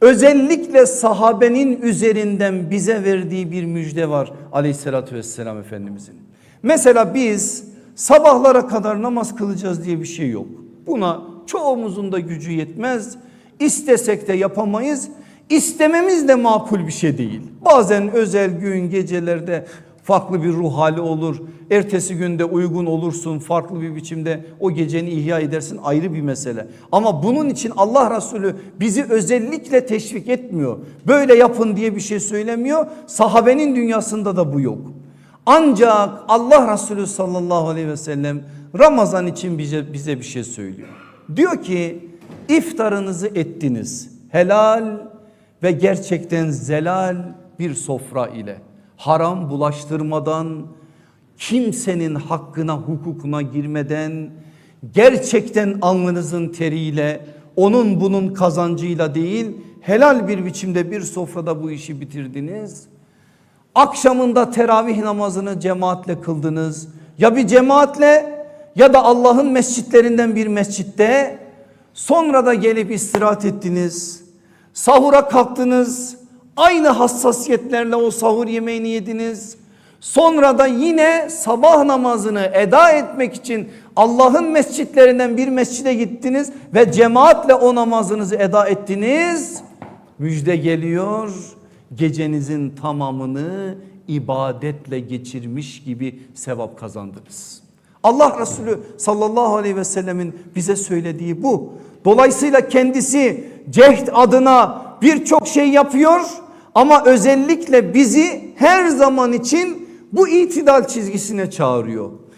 özellikle sahabenin üzerinden bize verdiği bir müjde var aleyhissalatü vesselam Efendimizin. Mesela biz sabahlara kadar namaz kılacağız diye bir şey yok. Buna çoğumuzun da gücü yetmez. İstesek de yapamayız. İstememiz de makul bir şey değil. Bazen özel gün gecelerde farklı bir ruh hali olur. Ertesi günde uygun olursun farklı bir biçimde o geceni ihya edersin ayrı bir mesele. Ama bunun için Allah Resulü bizi özellikle teşvik etmiyor. Böyle yapın diye bir şey söylemiyor. Sahabenin dünyasında da bu yok. Ancak Allah Resulü sallallahu aleyhi ve sellem Ramazan için bize, bize bir şey söylüyor. Diyor ki iftarınızı ettiniz helal ve gerçekten zelal bir sofra ile haram bulaştırmadan kimsenin hakkına hukukuna girmeden gerçekten alnınızın teriyle onun bunun kazancıyla değil helal bir biçimde bir sofrada bu işi bitirdiniz. Akşamında teravih namazını cemaatle kıldınız. Ya bir cemaatle ya da Allah'ın mescitlerinden bir mescitte sonra da gelip istirahat ettiniz. Sahura kalktınız. Aynı hassasiyetlerle o sahur yemeğini yediniz. Sonra da yine sabah namazını eda etmek için Allah'ın mescitlerinden bir mescide gittiniz ve cemaatle o namazınızı eda ettiniz. Müjde geliyor gecenizin tamamını ibadetle geçirmiş gibi sevap kazandınız. Allah Resulü sallallahu aleyhi ve sellemin bize söylediği bu. Dolayısıyla kendisi cehd adına birçok şey yapıyor ama özellikle bizi her zaman için bu itidal çizgisine çağırıyor.